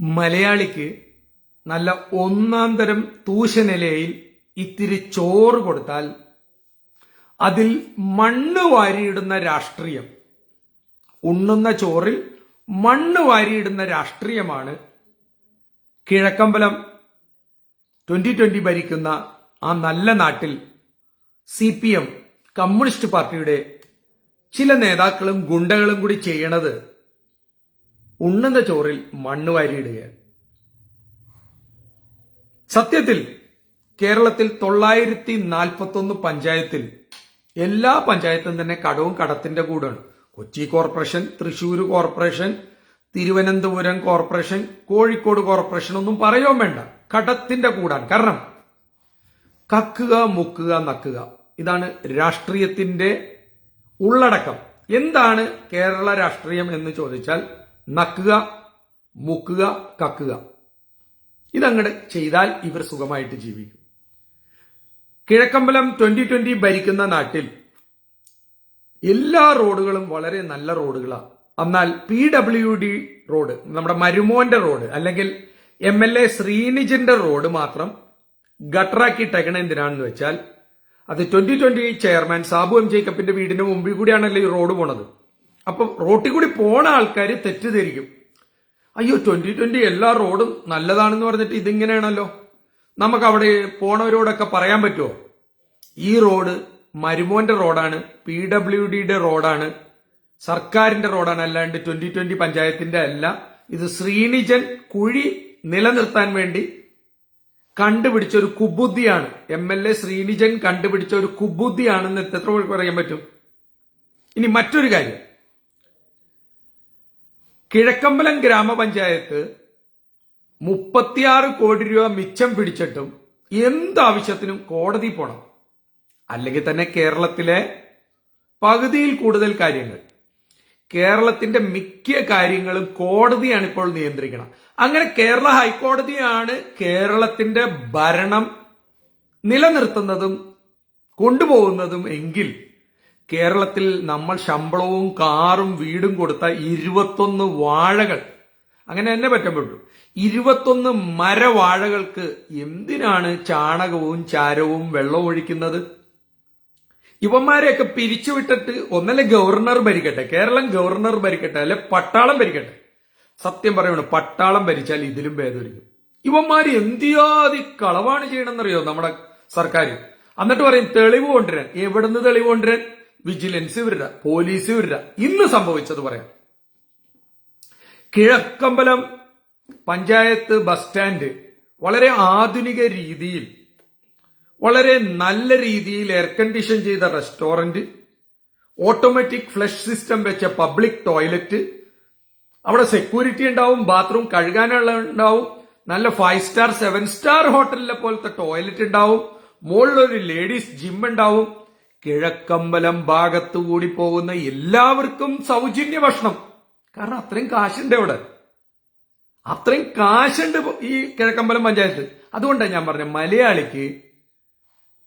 മലയാളിക്ക് നല്ല ഒന്നാം തരം തൂശനിലയിൽ ഇത്തിരി ചോറ് കൊടുത്താൽ അതിൽ മണ്ണ് വാരിയിടുന്ന രാഷ്ട്രീയം. ഉണ്ണുന്ന ചോറിൽ മണ്ണ് വാരിയിടുന്ന രാഷ്ട്രീയമാണ് കിഴക്കമ്പലം ട്വന്റി ട്വന്റി ഭരിക്കുന്ന ആ നല്ല നാട്ടിൽ സി പി എം കമ്മ്യൂണിസ്റ്റ് പാർട്ടിയുടെ ചില നേതാക്കളും ഗുണ്ടകളും കൂടി ചെയ്യണത് ഉണ്ണുന്ന ചോറിൽ മണ്ണ് വാരിയിടുകയാണ് സത്യത്തിൽ കേരളത്തിൽ തൊള്ളായിരത്തി നാൽപ്പത്തൊന്ന് പഞ്ചായത്തിൽ എല്ലാ പഞ്ചായത്തും തന്നെ കടവും കടത്തിന്റെ കൂടാണ് Kochi corporation Thrissur corporation Thiruvananthapuram corporation Kozhikode corporation ഒന്നും പറയാൻ വേണ്ട. കടത്തിന്റെ കൂടാണ്. കാരണം കക്കുക മുക്കുക നക്കുക. ഇതാണ് രാഷ്ട്രീയത്തിന്റെ ഉള്ളടക്കം. എന്താണ് കേരള രാഷ്ട്രീയം എന്ന് ചോദിച്ചാൽ നക്കുക മുക്കുക കക്കുക. ഇതങ്ങട് ചെയ്താൽ ഇവർ സുഖമായിട്ട് ജീവിക്കും. കിഴക്കമ്പലം ട്വന്റി ട്വന്റി ഭരിക്കുന്ന നാട്ടിൽ എല്ലാ റോഡുകളും വളരെ നല്ല റോഡുകളാണ് എന്നാൽ പി ഡബ്ല്യു ഡി റോഡ് നമ്മുടെ മരുമോന്റെ റോഡ് അല്ലെങ്കിൽ എം എൽ എ ശ്രീനിജിന്റെ റോഡ് മാത്രം ഗട്ടറാക്കിയിട്ടേക്കണ എന്തിനാണെന്ന് വെച്ചാൽ അത് twenty twenty chairman Sabu M ജേക്കബിന്റെ വീടിന്റെ മുമ്പിൽ കൂടിയാണല്ലോ ഈ റോഡ് പോണത്. അപ്പം റോട്ടിൽ കൂടി പോണ ആൾക്കാർ തെറ്റിദ്ധരിക്കും. അയ്യോ ട്വന്റി ട്വന്റി എല്ലാ റോഡും നല്ലതാണെന്ന് പറഞ്ഞിട്ട് ഇതിങ്ങനെയാണല്ലോ. നമുക്ക് അവിടെ പോണവരോടൊക്കെ പറയാൻ പറ്റുമോ ഈ റോഡ് മരുമോന്റെ റോഡാണ് പി ഡബ്ല്യു ഡിയുടെ റോഡാണ് സർക്കാരിന്റെ റോഡാണ് അല്ലാണ്ട് ട്വന്റി ട്വന്റി പഞ്ചായത്തിന്റെ അല്ല. ഇത് ശ്രീനിജൻ കുഴി നിലനിർത്താൻ വേണ്ടി കണ്ടുപിടിച്ച ഒരു കുബുദ്ധിയാണ്. എം എൽ എ ശ്രീനിജൻ കണ്ടുപിടിച്ച ഒരു കുബുദ്ധിയാണെന്ന് എത്ര പറയാൻ പറ്റും? ഇനി മറ്റൊരു കാര്യം. കിഴക്കമ്പലം ഗ്രാമപഞ്ചായത്ത് മുപ്പത്തിയാറ് കോടി രൂപ മിച്ചം പിടിച്ചിട്ടും എന്താവശ്യത്തിനും കോടതി പോണം. അല്ലെങ്കിൽ തന്നെ കേരളത്തിലെ പകുതിയിൽ കൂടുതൽ കാര്യങ്ങൾ. കേരളത്തിന്റെ മിക്ക കാര്യങ്ങളും കോടതിയാണ് ഇപ്പോൾ നിയന്ത്രിക്കണം. അങ്ങനെ കേരള ഹൈക്കോടതിയാണ് കേരളത്തിന്റെ ഭരണം നിലനിർത്തുന്നതും കൊണ്ടുപോകുന്നതും എങ്കിൽ കേരളത്തിൽ നമ്മൾ ശമ്പളവും കാറും വീടും കൊടുത്ത ഇരുപത്തൊന്ന് വാഴകൾ. അങ്ങനെ തന്നെ പറ്റപ്പെട്ടു ഇരുപത്തൊന്ന് മരവാഴകൾക്ക് എന്തിനാണ് ചാണകവും ചാരവും വെള്ളവും ഒഴിക്കുന്നത്? ഇവന്മാരെയൊക്കെ പിരിച്ചുവിട്ടിട്ട് ഒന്നല്ലേ ഗവർണർ ഭരിക്കട്ടെ? കേരളം ഗവർണർ ഭരിക്കട്ടെ? അല്ലെ പട്ടാളം ഭരിക്കട്ടെ? സത്യം പറയണു പട്ടാളം ഭരിച്ചാൽ ഇതിലും ഭേദമൊരുക്കും. ഇവന്മാര് എന്തിയാതി കളവാണ് ചെയ്യണമെന്നറിയോ നമ്മുടെ സർക്കാർ എന്നിട്ട് പറയും തെളിവ് കൊണ്ടുവരാൻ എവിടുന്ന് തെളിവ് കൊണ്ടുവരാൻ വിജിലൻസ് വരിക പോലീസ് വരിക ഇന്ന് സംഭവിച്ചത് പറയാം. കിഴക്കമ്പലം പഞ്ചായത്ത് ബസ് സ്റ്റാൻഡ് വളരെ ആധുനിക രീതിയിൽ വളരെ നല്ല രീതിയിൽ എയർ കണ്ടീഷൻ ചെയ്ത റെസ്റ്റോറന്റ് ഓട്ടോമാറ്റിക് ഫ്ലഷ് സിസ്റ്റം വെച്ച പബ്ലിക് ടോയ്ലറ്റ് അവിടെ സെക്യൂരിറ്റി ഉണ്ടാവും ബാത്റൂം കഴുകാനുള്ള ഉണ്ടാവും നല്ല ഫൈവ് സ്റ്റാർ സെവൻ സ്റ്റാർ ഹോട്ടലിലെ പോലത്തെ ടോയ്ലറ്റ് ഉണ്ടാവും മുകളിലൊരു ലേഡീസ് ജിം ഉണ്ടാവും കിഴക്കമ്പലം ഭാഗത്തു കൂടി പോകുന്ന എല്ലാവർക്കും സൗജന്യ ഭക്ഷണം കാരണം അത്രയും കാശുണ്ട് അവിടെ അത്രയും കാശുണ്ട് ഈ കിഴക്കമ്പലം പഞ്ചായത്ത്. അതുകൊണ്ടാണ് ഞാൻ പറഞ്ഞത് മലയാളിക്ക്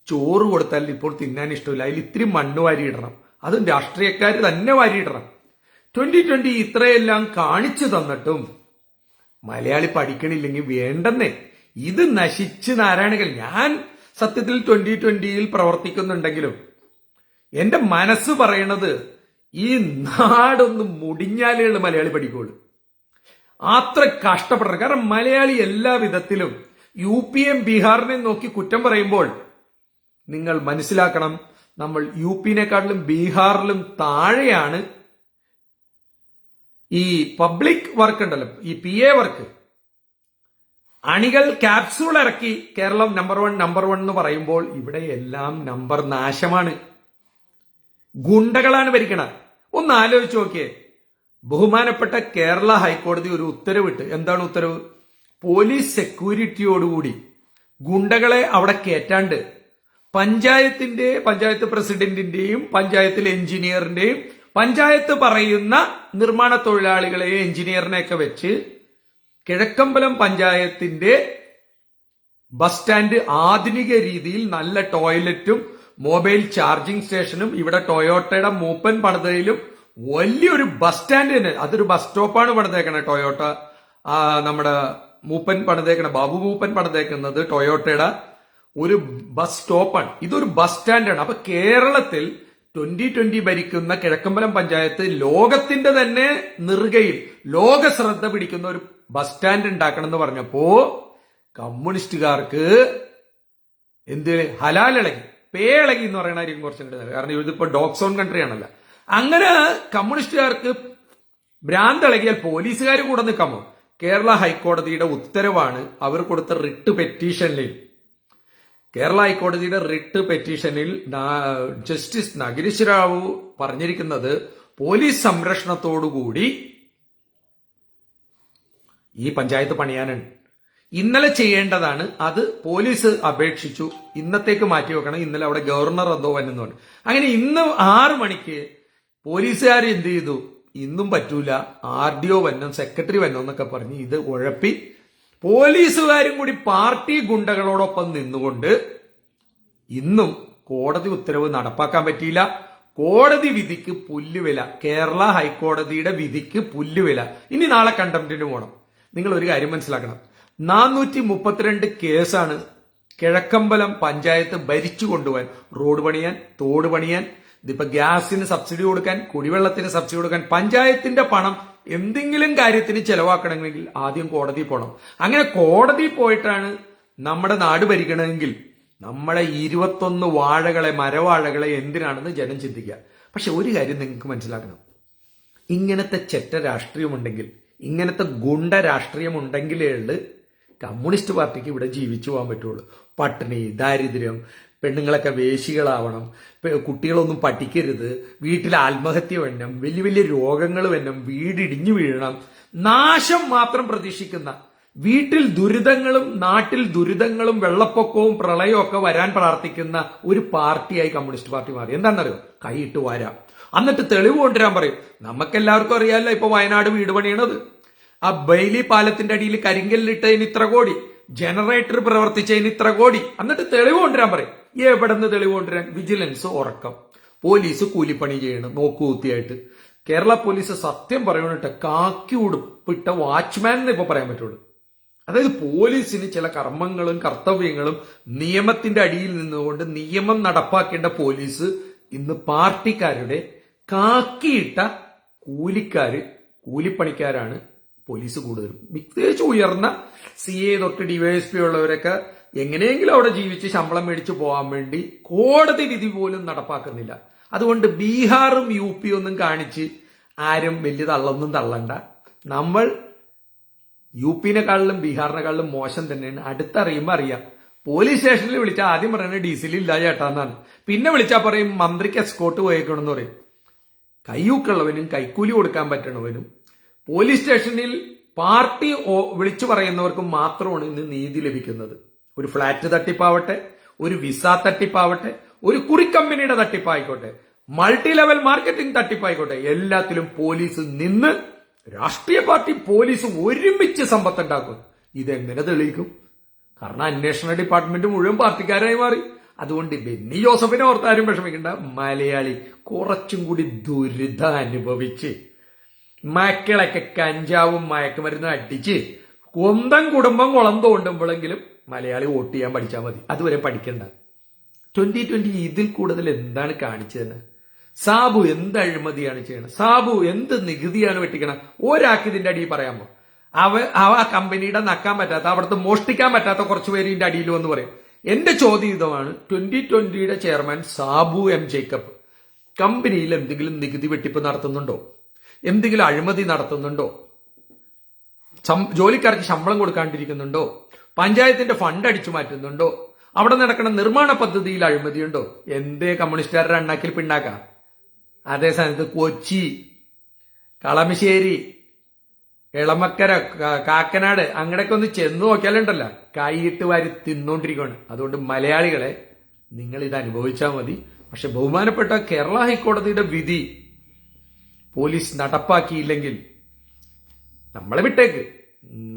ചോറ് കൊടുത്താൽ ഇപ്പോൾ തിന്നാൻ ഇഷ്ടമില്ല. അതിൽ ഇത്തിരി മണ്ണ് വാരിയിടണം. അതും രാഷ്ട്രീയക്കാർ തന്നെ വാരിയിടണം. ട്വന്റി ട്വന്റി ഇത്രയെല്ലാം കാണിച്ചു തന്നിട്ടും മലയാളി പഠിക്കണില്ലെങ്കിൽ വേണ്ടെന്നേ. ഇത് നശിച്ച് നാരായണകൾ ഞാൻ സത്യത്തിൽ ട്വന്റി ട്വന്റിയിൽ പ്രവർത്തിക്കുന്നുണ്ടെങ്കിലും എന്റെ മനസ്സ് പറയണത് ഈ നാടൊന്ന് മുടിഞ്ഞാലേ ഉള്ളു മലയാളി പഠിക്കുള്ളൂ അത്ര കഷ്ടപ്പെടണം. കാരണം മലയാളി എല്ലാ വിധത്തിലും യു പി എം ബീഹാറിനെ നോക്കി കുറ്റം പറയുമ്പോൾ നിങ്ങൾ മനസ്സിലാക്കണം നമ്മൾ യു പിനെക്കാട്ടിലും ബീഹാറിലും താഴെയാണ് ഈ പബ്ലിക് വർക്ക് ഉണ്ടല്ലോ ഈ പി എ വർക്ക്. അണികൾ ക്യാപ്സൂൾ ഇറക്കി Kerala number one number one എന്ന് പറയുമ്പോൾ ഇവിടെ എല്ലാം നമ്പർ നാശമാണ്. ഗുണ്ടകളാണ് ഭരിക്കണത്. ഒന്ന് ആലോചിച്ച് നോക്കിയേ. ബഹുമാനപ്പെട്ട കേരള ഹൈക്കോടതി ഒരു ഉത്തരവിട്ട്. എന്താണ് ഉത്തരവ്? പോലീസ് സെക്യൂരിറ്റിയോടുകൂടി ഗുണ്ടകളെ അവിടെ കയറ്റാണ്ട് പഞ്ചായത്തിന്റെ പഞ്ചായത്ത് പ്രസിഡന്റിന്റെയും പഞ്ചായത്തിലെ എഞ്ചിനീയറിന്റെയും പഞ്ചായത്ത് പറയുന്ന നിർമ്മാണ തൊഴിലാളികളെയും എഞ്ചിനീയറിനെയൊക്കെ വെച്ച് കിഴക്കമ്പലം പഞ്ചായത്തിന്റെ ബസ് സ്റ്റാൻഡ് ആധുനിക രീതിയിൽ നല്ല ടോയ്ലറ്റും മൊബൈൽ ചാർജിംഗ് സ്റ്റേഷനും ഇവിടെ ടൊയോട്ടയുടെ മൂപ്പൻ പണിതയിലും വലിയൊരു ബസ് സ്റ്റാൻഡ് തന്നെ. അതൊരു ബസ് സ്റ്റോപ്പാണ് പണിതേക്കണേ ടൊയോട്ട. നമ്മുടെ മൂപ്പൻ പണിതേക്കണ ബാബു മൂപ്പൻ പണിതേക്കുന്നത് ടൊയോട്ടയുടെ ഒരു ബസ് സ്റ്റോപ്പാണ്. ഇതൊരു ബസ് സ്റ്റാൻഡാണ്. അപ്പൊ കേരളത്തിൽ ട്വന്റി ട്വന്റി ഭരിക്കുന്ന കിഴക്കമ്പലം പഞ്ചായത്ത് ലോകത്തിന്റെ തന്നെ നെറുകയിൽ ലോക ശ്രദ്ധ പിടിക്കുന്ന ഒരു ബസ് സ്റ്റാൻഡ് ഉണ്ടാക്കണം എന്ന് പറഞ്ഞപ്പോ കമ്മ്യൂണിസ്റ്റുകാർക്ക് എന്ത് ഹലാലിളകി പേളകി എന്ന് പറയണായിരിക്കും കുറച്ചും കിട്ടുന്നത്. കാരണം ഇതിപ്പോ ഡോക്സോൺ കൺട്രി ആണല്ലോ. അങ്ങനെ കമ്മ്യൂണിസ്റ്റുകാർക്ക് ഭ്രാന്തളകിയാൽ പോലീസുകാർ കൂടെ നിൽക്കാമോ കേരള ഹൈക്കോടതിയുടെ ഉത്തരവാണ് അവർ കൊടുത്ത റിട്ട് പെറ്റീഷനിൽ കേരള ഹൈക്കോടതിയുടെ റിട്ട് പെറ്റീഷനിൽ ജസ്റ്റിസ് നഗരീശ് റാവു പറഞ്ഞിരിക്കുന്നത് പോലീസ് സംരക്ഷണത്തോടുകൂടി ഈ പഞ്ചായത്ത് പണിയാനുണ്ട്. ഇന്നലെ ചെയ്യേണ്ടതാണ് അത് പോലീസ് അപേക്ഷിച്ചു. ഇന്നത്തേക്ക് മാറ്റി വെക്കണം. ഇന്നലെ അവിടെ ഗവർണർ എന്തോ വന്നെന്നുണ്ട് അങ്ങനെ ഇന്ന് ആറു മണിക്ക് പോലീസുകാർ എന്ത് ചെയ്തു? ഇന്നും പറ്റൂല. ആർ ഡി ഒ വന്നോ സെക്രട്ടറി വന്നോ എന്നൊക്കെ പറഞ്ഞ് ഇത് ഉഴപ്പി. പോലീസുകാരും കൂടി പാർട്ടി ഗുണ്ടകളോടൊപ്പം നിന്നുകൊണ്ട് ഇന്നും കോടതി ഉത്തരവ് നടപ്പാക്കാൻ പറ്റിയില്ല. കോടതി വിധിക്ക് പുല്ലുവില കേരള ഹൈക്കോടതിയുടെ വിധിക്ക് പുല്ലുവില. ഇനി നാളെ കണ്ടംപ്റ്റിന് പോകണം നിങ്ങൾ ഒരു കാര്യം മനസ്സിലാക്കണം. നാനൂറ്റി മുപ്പത്തിരണ്ട് കേസാണ് കിഴക്കമ്പലം പഞ്ചായത്ത് ഭരിച്ചു കൊണ്ടുപോകാൻ റോഡ് പണിയാൻ തോട് പണിയാൻ ഇതിപ്പോ ഗ്യാസിന് സബ്സിഡി കൊടുക്കാൻ കുടിവെള്ളത്തിന് സബ്സിഡി കൊടുക്കാൻ പഞ്ചായത്തിന്റെ പണം എന്തെങ്കിലും കാര്യത്തിന് ചെലവാക്കണമെങ്കിൽ ആദ്യം കോടതി പോകണം അങ്ങനെ കോടതി പോയിട്ടാണ് നമ്മുടെ നാട് ഭരിക്കണമെങ്കിൽ നമ്മളെ ഇരുപത്തൊന്ന് വാഴകളെ മരവാഴകളെ എന്തിനാണെന്ന് ജനം ചിന്തിക്കുക. പക്ഷെ ഒരു കാര്യം നിങ്ങൾക്ക് മനസ്സിലാക്കണം. ഇങ്ങനത്തെ ചെറ്റ രാഷ്ട്രീയമുണ്ടെങ്കിൽ ഇങ്ങനത്തെ ഗുണ്ട രാഷ്ട്രീയമുണ്ടെങ്കിലേ ഉള്ളൂ കമ്മ്യൂണിസ്റ്റ് പാർട്ടിക്ക് ഇവിടെ ജീവിച്ചു പോകാൻ പറ്റുള്ളൂ. പട്ടിണി ദാരിദ്ര്യം പെണ്ണുങ്ങളൊക്കെ വേശികളാവണം കുട്ടികളൊന്നും പഠിക്കരുത് വീട്ടിൽ ആത്മഹത്യ വേണം വലിയ വലിയ രോഗങ്ങൾ വേണം വീടിടിഞ്ഞു വീഴണം നാശം മാത്രം പ്രതീക്ഷിക്കുന്ന വീട്ടിൽ ദുരിതങ്ങളും നാട്ടിൽ ദുരിതങ്ങളും വെള്ളപ്പൊക്കവും പ്രളയവും ഒക്കെ വരാൻ പ്രാർത്ഥിക്കുന്ന ഒരു പാർട്ടിയായി കമ്മ്യൂണിസ്റ്റ് പാർട്ടി മാറി. എന്താണെന്നറിയോ? കൈയിട്ട് വരാം. എന്നിട്ട് തെളിവ് കൊണ്ടുവരാൻ പറയും. നമുക്കെല്ലാവർക്കും അറിയാമല്ലോ ഇപ്പൊ വയനാട് വീട് പണിയണത്. ആ ബെയിലി പാലത്തിന്റെ അടിയിൽ കരിങ്കല്ലിട്ടതിന് ഇത്ര കോടി ജനറേറ്റർ പ്രവർത്തിച്ചതിന് ഇത്ര കോടി. എന്നിട്ട് തെളിവ് കൊണ്ടുവരാൻ പറയും. എവിടെ നിന്ന് തെളിവ് കൊണ്ടുവരാൻ? വിജിലൻസ് ഉറക്കം. പോലീസ് കൂലിപ്പണി ചെയ്യണം നോക്കുകുത്തിയായിട്ട്. കേരള പോലീസ് സത്യം പറയണിട്ട് കാക്കി ഉടുപ്പിട്ട വാച്ച്മാൻ എന്ന് ഇപ്പൊ പറയാൻ പറ്റുള്ളൂ. അതായത് പോലീസിന് ചില കർമ്മങ്ങളും കർത്തവ്യങ്ങളും നിയമത്തിന്റെ അടിയിൽ നിന്നുകൊണ്ട് നിയമം നടപ്പാക്കേണ്ട പോലീസ് ഇന്ന് പാർട്ടിക്കാരുടെ കാക്കിയിട്ട കൂലിക്കാര് കൂലിപ്പണിക്കാരാണ് പോലീസ് കൂടുതലും. പ്രത്യേകിച്ച് ഉയർന്ന സി എ തൊട്ട് ഡിവൈഎസ്പി ഉള്ളവരൊക്കെ എങ്ങനെയെങ്കിലും അവിടെ ജീവിച്ച് ശമ്പളം മേടിച്ചു പോകാൻ വേണ്ടി കോടതി വിധി പോലും നടപ്പാക്കുന്നില്ല. അതുകൊണ്ട് ബീഹാറും യു പി ഒന്നും കാണിച്ച് ആരും വലിയ തള്ളൊന്നും തള്ളണ്ട. നമ്മൾ യു പിനെക്കാളിലും ബീഹാറിനെക്കാളിലും മോശം തന്നെയാണ്. അടുത്തറിയുമ്പോൾ അറിയാം. പോലീസ് സ്റ്റേഷനിൽ വിളിച്ചാൽ ആദ്യം പറയുന്നത് ഡീസൽ ഇല്ല ചേട്ടാന്നാണ്. പിന്നെ വിളിച്ചാൽ പറയും മന്ത്രിക്ക് എസ്കോട്ട് പോയേക്കണമെന്ന് പറയും. കൈയൂക്കുള്ളവനും കൈക്കൂലി കൊടുക്കാൻ പറ്റണവനും പോലീസ് സ്റ്റേഷനിൽ പാർട്ടി വിളിച്ചു പറയുന്നവർക്ക് മാത്രമാണ് ഇന്ന് നീതി ലഭിക്കുന്നത്. ഒരു ഫ്ളാറ്റ് തട്ടിപ്പാവട്ടെ ഒരു വിസ തട്ടിപ്പാവട്ടെ ഒരു കുറിക്കമ്പനിയുടെ തട്ടിപ്പായിക്കോട്ടെ മൾട്ടി ലെവൽ മാർക്കറ്റിംഗ് തട്ടിപ്പായിക്കോട്ടെ എല്ലാത്തിലും പോലീസ് നിന്ന് രാഷ്ട്രീയ പാർട്ടി പോലീസ് ഒരുമിച്ച് സമ്പത്തുണ്ടാക്കും. ഇതെങ്ങനെ തെളിയിക്കും? കാരണം അന്വേഷണ ഡിപ്പാർട്ട്മെന്റ് മുഴുവൻ പാർട്ടിക്കാരായി മാറി. അതുകൊണ്ട് ബെന്നി ജോസഫിനെ ഓർത്താരും വിഷമിക്കേണ്ട. മലയാളി കുറച്ചും കൂടി ദുരിതം അനുഭവിച്ച് മക്കളൊക്കെ കഞ്ചാവും മയക്കുമരുന്നും അടിച്ച് സ്വന്തം കുടുംബം കുളം തോണ്ടുമ്പോഴെങ്കിലും മലയാളി വോട്ട് ചെയ്യാൻ പഠിച്ചാൽ മതി. അതുവരെ പഠിക്കണ്ട. ട്വന്റി ട്വന്റി ഇതിൽ കൂടുതൽ എന്താണ് കാണിച്ചതെന്ന്? സാബു എന്ത് അഴിമതിയാണ് ചെയ്യണത്? സാബു എന്ത് നികുതിയാണ് വെട്ടിക്കണം ഒരാൾക്ക് ഇതിന്റെ അടിയിൽ പറയാമോ? അവ ആ കമ്പനിയുടെ നക്കാൻ പറ്റാത്ത അവിടുത്തെ മോഷ്ടിക്കാൻ പറ്റാത്ത കുറച്ച് പേര് ഇതിന്റെ അടിയിൽ വന്ന് പറയും. എന്റെ ചോദ്യം ഇതാണ് ട്വന്റി ട്വന്റിയുടെ ചെയർമാൻ സാബു എം ജേക്കബ് കമ്പനിയിൽ എന്തെങ്കിലും നികുതി വെട്ടിപ്പ് നടത്തുന്നുണ്ടോ? എന്തെങ്കിലും അഴിമതി നടത്തുന്നുണ്ടോ? ജോലിക്കാർക്ക് ശമ്പളം കൊടുക്കാണ്ടിരിക്കുന്നുണ്ടോ? പഞ്ചായത്തിന്റെ ഫണ്ട് അടിച്ചു മാറ്റുന്നുണ്ടോ? അവിടെ നടക്കുന്ന നിർമ്മാണ പദ്ധതിയിൽ അഴിമതിയുണ്ടോ? എന്തേ കമ്മ്യൂണിസ്റ്റുകാരുടെ അണ്ണാക്കിൽ പിണ്ണാക്ക? അതേ കൊച്ചി കളമശ്ശേരി ഇളമക്കര കാക്കനാട് അങ്ങനെയൊക്കെ ഒന്ന് ചെന്ന് നോക്കിയാലുണ്ടല്ല. കൈയിട്ട് വാരി തിന്നോണ്ടിരിക്കുകയാണ് അതുകൊണ്ട് മലയാളികളെ നിങ്ങൾ ഇത് അനുഭവിച്ചാൽ മതി. പക്ഷെ ബഹുമാനപ്പെട്ട കേരള ഹൈക്കോടതിയുടെ വിധി പോലീസ് നടപ്പാക്കിയില്ലെങ്കിൽ നമ്മളെ വിട്ടേക്ക്.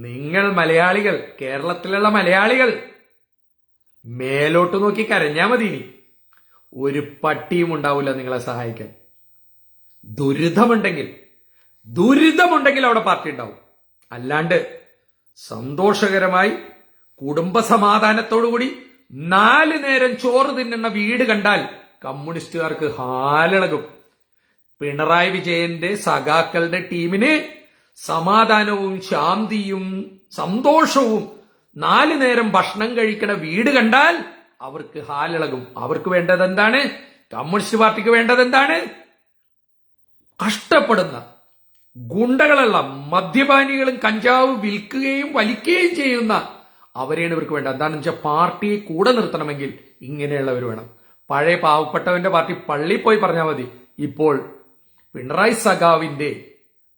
നിങ്ങൾ മലയാളികൾ കേരളത്തിലുള്ള മലയാളികൾ മേലോട്ട് നോക്കി കരഞ്ഞാ മതി ഇനി. ഒരു പട്ടിയും ഉണ്ടാവില്ല നിങ്ങളെ സഹായിക്കാൻ. ദുരിതമുണ്ടെങ്കിൽ ദുരിതമുണ്ടെങ്കിൽ അവിടെ പാർട്ടി ഉണ്ടാവും. അല്ലാണ്ട് സന്തോഷകരമായി കുടുംബസമാധാനത്തോടുകൂടി നാല് നേരം ചോറ് തിന്നുന്ന വീട് കണ്ടാൽ കമ്മ്യൂണിസ്റ്റുകാർക്ക് ഹാലിളകും. പിണറായി വിജയന്റെ സഖാക്കളുടെ ടീമിന് സമാധാനവും ശാന്തിയും സന്തോഷവും നാല് നേരം ഭക്ഷണം കഴിക്കണ വീട് കണ്ടാൽ അവർക്ക് ഹാലിളകും. അവർക്ക് വേണ്ടത് എന്താണ്? കമ്മ്യൂണിസ്റ്റ് പാർട്ടിക്ക് വേണ്ടത് എന്താണ്? കഷ്ടപ്പെടുന്ന ഗുണ്ടകളുള്ള മദ്യപാനികളും കഞ്ചാവ് വിൽക്കുകയും വലിക്കുകയും ചെയ്യുന്ന അവരെയാണ് ഇവർക്ക് വേണ്ടത്. എന്താണെന്ന് വെച്ചാൽ പാർട്ടിയെ കൂടെ നിർത്തണമെങ്കിൽ ഇങ്ങനെയുള്ളവർ വേണം. പഴയ പാവപ്പെട്ടവന്റെ പാർട്ടി പള്ളി പോയി പറഞ്ഞാൽ മതി. ഇപ്പോൾ പിണറായി സഖാവിന്റെ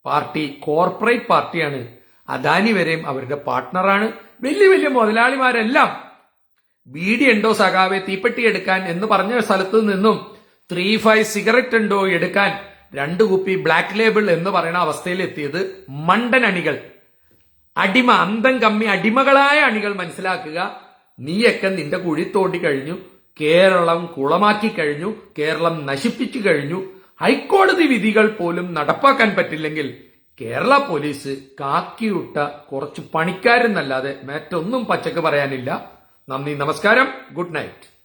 പാർട്ടി കോർപ്പറേറ്റ് പാർട്ടിയാണ്. അദാനി വരെയും അവരുടെ പാർട്ട്ണറാണ്. വലിയ വലിയ മുതലാളിമാരെല്ലാം ബീഡി ഉണ്ടോ സഖാവെ തീപ്പെട്ടി എടുക്കാൻ എന്ന് പറഞ്ഞ സ്ഥലത്ത് നിന്നും ത്രീ ഫൈവ് സിഗരറ്റ് ഉണ്ടോ എടുക്കാൻ രണ്ട് കുപ്പി ബ്ലാക്ക് ലേബിൾ എന്ന് പറയുന്ന അവസ്ഥയിൽ എത്തിയത് മണ്ടൻ അണികൾ. അടിമ അന്തം കമ്മി അടിമകളായ അണികൾ മനസ്സിലാക്കുക. നീയൊക്കെ നിന്റെ കുഴി തോണ്ടി കഴിഞ്ഞു. കേരളം കുളമാക്കി കഴിഞ്ഞു. കേരളം നശിപ്പിച്ചു കഴിഞ്ഞു. ഹൈക്കോടതി വിധികൾ പോലും നടപ്പാക്കാൻ പറ്റില്ലെങ്കിൽ കേരള പോലീസ് കാക്കിയുട്ട കുറച്ച് പണിക്കാരെന്നല്ലാതെ മറ്റൊന്നും പച്ചക്ക് പറയാനില്ല. നന്ദി നമസ്കാരം. Good night.